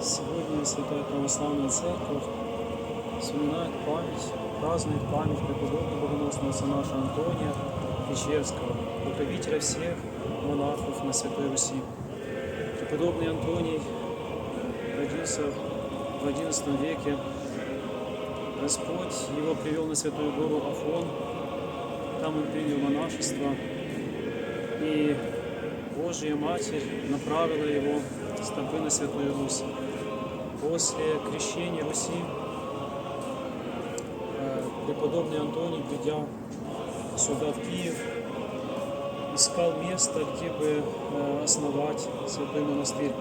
Сегодня Святая Православная Церковь вспоминает память, празднует память преподобного богоносного нашего Антония Печерского, покровителя всех монахов на Святой Руси. Преподобный Антоний родился в XI веке. Господь его привел на Святую гору Афон, там он принял монашество, и Божья Матерь направила его стопы на Святую Русь. После крещения Руси э, преподобный Антоний, придя сюда, в Киев, искал место, где бы э, основать святой монастырь.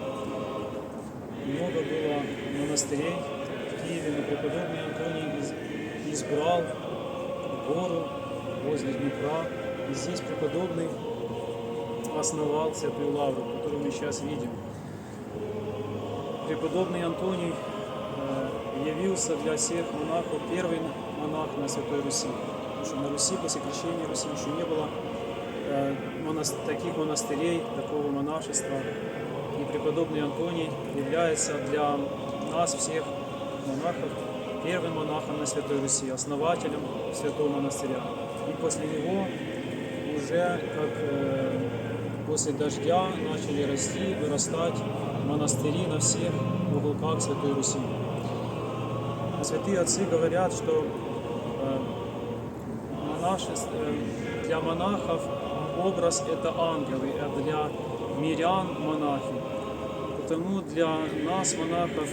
Много было монастырей в Киеве, но преподобный Антоний из- избрал гору возле Днепра. И здесь преподобный основал Святую Лавру, которую мы сейчас видим. Преподобный Антоний э, явился для всех монахов первый монах на Святой Руси. Потому что на Руси после крещения Руси еще не было э, таких монастырей, такого монашества. И преподобный Антоний является для нас всех монахов первым монахом на Святой Руси, основателем святого монастыря. И после него уже как э, после дождя начали расти, вырастать монастыри на всех уголках Святой Руси. А Святые отцы говорят, что э, э, для монахов образ это ангелы, а для мирян монахи. Потому для нас, монахов,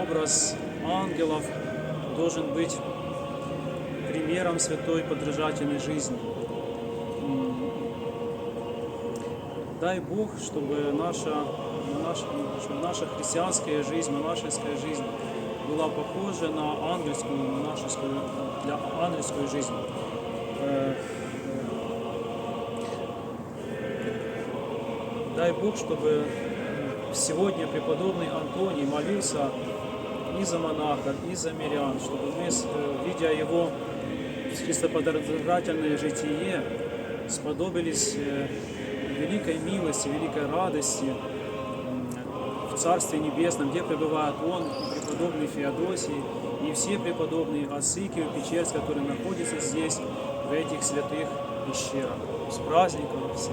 образ ангелов должен быть примером святой подражательной жизни. Дай Бог, чтобы наша, наша, чтобы наша христианская жизнь, монашеская жизнь была похожа на ангельскую, монашескую, для ангельскую жизнь. Э, Дай Бог, чтобы сегодня преподобный Антоний молился и за монахов, и за мирян, чтобы мы, э, видя его христоподражательное житие, сподобились э, великой милости, великой радости в Царстве Небесном, где пребывает Он, преподобный Феодосий, и все преподобные отцы Киево-Печерск, которые находятся здесь, в этих святых пещерах. С праздником всех!